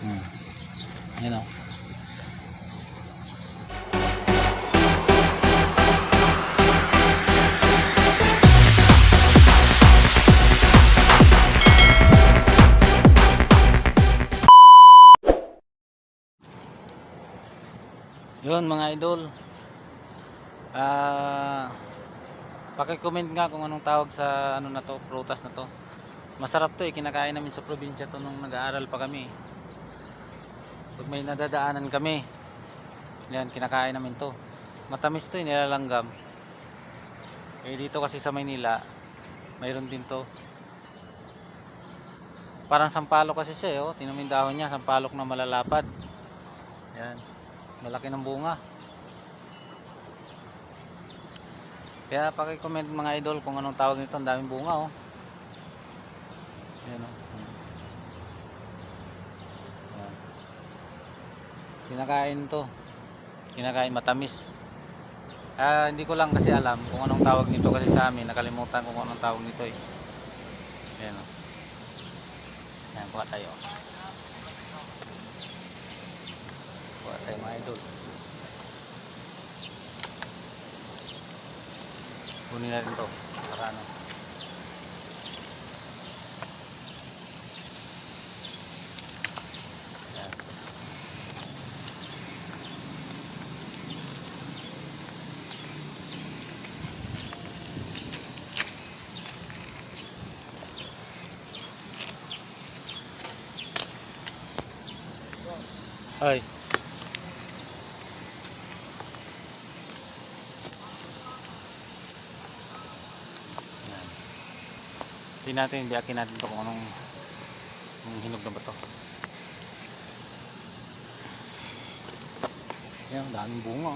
Hmm. Yan o. Yun mga idol. Ah, paki-comment nga kung anong tawag sa ano na to, prutas na to. Masarap to eh, kinakain namin sa probinsya to nung nag-aaral pa kami. Pag may nadadaanan kami, yan, kinakain namin to. Matamis to eh, nilalanggam. Eh dito kasi sa Maynila, mayroon din to. Parang sampalok kasi siya eh, oh. Yung dahon niya, sampalok na malalapad. Yan. Malaki ng bunga. Kaya paki-comment mga idol kung anong tawag nito, ang daming bunga oh. Ayan oh. Ayan. Kinakain to. Kinakain matamis. Ah, hindi ko lang kasi alam kung anong tawag nito kasi sa amin. Nakalimutan ko kung anong tawag nito eh. Ayan oh. Ayan, kuha tayo. Kuha tayo mga idol. Kunin natin to. Para ano. Ayan. Ay. Tingnan natin, biyakin natin to kung anong kung hinog na ba to. Yan, daming bunga.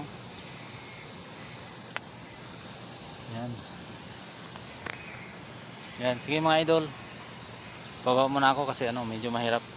Yan. Yan, sige mga idol. Baba muna ako kasi ano, medyo mahirap.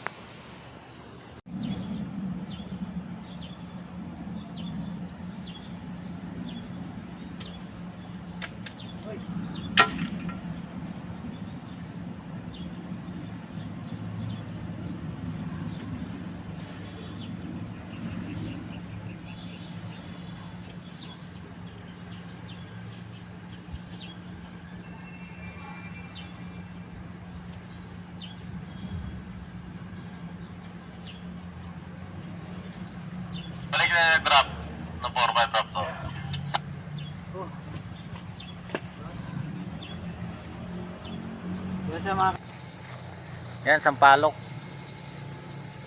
Balik na yung drop ng 4x drop to. Yan siya mga... Yan, sampalok.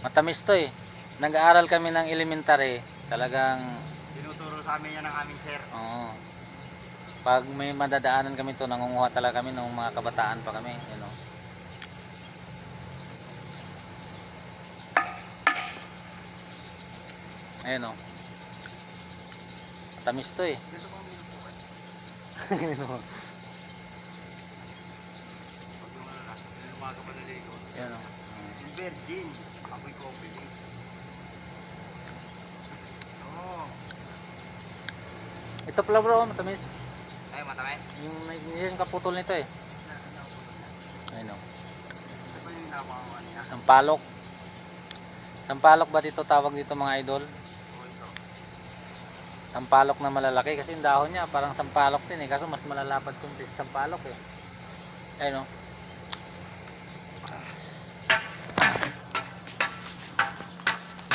Matamis to eh. Nag-aaral kami ng elementary. Talagang, Tinuturo sa amin yan ng aming sir. oo. Pag may madadaanan kami to, nangunguha talaga kami ng mga kabataan pa kami. You know. Ayan o. Matamis to eh. Ayan o. Yung umaga pa naligo. Ayan o. Yung virgin, ako'y coffee. Oo. Ito pala bro, matamis. Ay, matamis. Yung, yung kaputol nito eh. Ayun o. Sampalok. Sampalok ba dito tawag dito mga idol? Sampalok na malalaki kasi yung dahon niya parang sampalok din eh. Kaso mas malalapad kunti sa sampalok eh. Ayun o.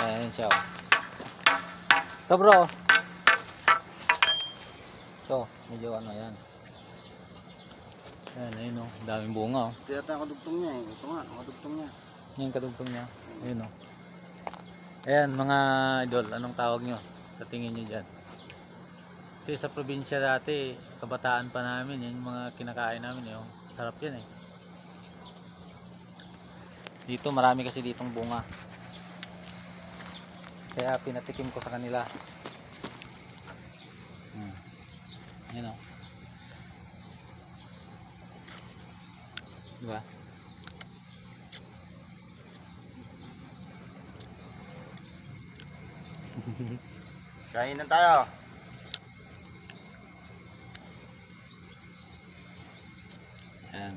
Ayan siya o. Ito bro. Ito, medyo ano yan. Ayan, ayun o. Daming bunga o. Kaya tayo kadugtong niya eh. Ito nga, kadugtong niya. Yung kadugtong niya. Ayun o. Ayan mga idol, anong tawag nyo? Sa tingin nyo dyan. Kasi sa probinsya dati, kabataan pa namin, yan yung mga kinakain namin. Yung sarap yan eh. Dito marami kasi ditong bunga. Kaya pinatikim ko sa kanila. Hmm. Ayan o. Diba? Kain na tayo. Ayan.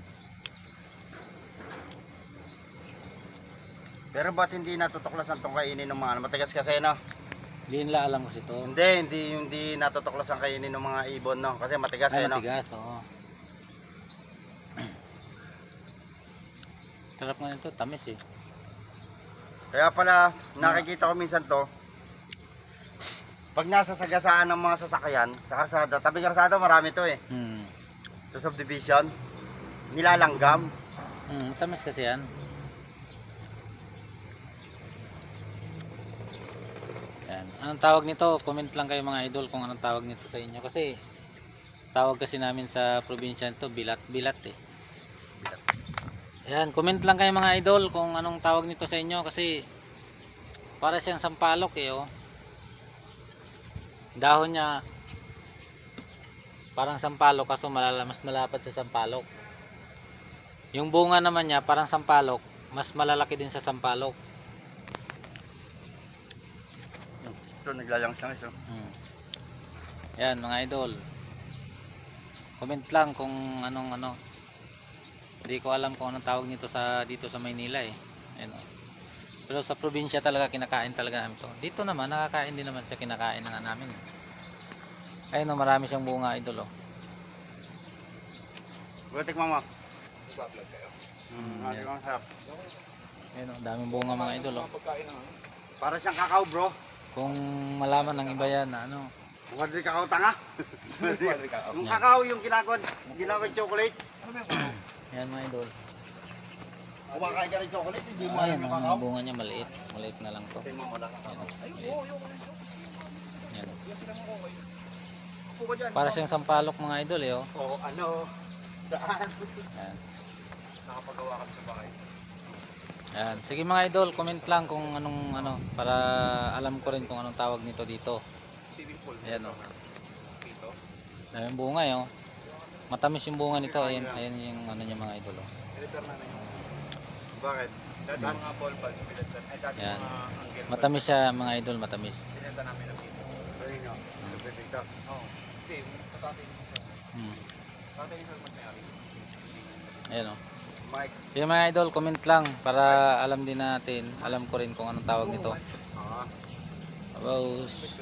Pero ba't hindi natutuklasan tong kainin ng mga ano? Matigas kasi no? Hindi nila alam kasi to. Hindi, hindi, hindi natutuklasan kainin ng mga ibon no? Kasi matigas Ay, eh no? matigas, oo. Sarap nga nito, tamis eh. Kaya pala, nakikita ko minsan to, pag nasa sagasaan ng mga sasakyan, sa karsada, tabi karsada marami to eh. Hmm. Sa subdivision, nilalanggam. Hmm, tamis kasi yan. Yan. Anong tawag nito? Comment lang kayo mga idol kung anong tawag nito sa inyo. Kasi, tawag kasi namin sa probinsya nito, bilat-bilat eh. Yan, comment lang kayo mga idol kung anong tawag nito sa inyo. Kasi, para siyang sampalok eh oh. Dahon niya, parang sampalok kaso malala, mas malapad sa sampalok. Yung bunga naman niya parang sampalok, mas malalaki din sa sampalok. Ito, naglalang siyang iso. Hmm. Yan mga idol. Comment lang kung anong ano. Hindi ko alam kung anong tawag nito sa dito sa Maynila eh. Ayun, oh. Pero sa probinsya talaga kinakain talaga namin to. Dito naman nakakain din naman siya kinakain na nga namin. eh. Ayun oh, marami siyang bunga idol oh. Butik mama. Hmm, Mm, yan. ang sarap. Ayun oh, daming bunga mga idol oh. Para siyang kakao bro. Kung malaman ng iba yan na ano. Bukan din kakao tanga. Yung kakao yung ginagawa, ginagawa chocolate. Yan mga idol. Kumakain ka ng chocolate, hindi mo Ayan, alam yung ang kakao. bunga niya maliit. Maliit na lang to. Tingnan mo wala kakao. Ayan, oh, maliit. Yan. Para siyang sampalok mga idol eh oh. O ano, saan? Yan. Nakapagawa kami sa bahay. Yan. Sige mga idol, comment lang kung anong ano para alam ko rin kung anong tawag nito dito. Ayan oh. Daming bunga eh oh. Matamis yung bunga nito. Ayan, ayan yung ano niya mga idol oh. Bakit? Dati mga ball bag, ay dati Yan. angle Matamis siya mga idol, matamis. Pinenta namin ng dito. Ayun nga, nagpipigta. Oo. Kasi, katatay Hmm. Tatay sa magmayari. Ayan oh. Mike. Sige mga idol, comment lang para alam din natin. Alam ko rin kung anong tawag nito. Abos.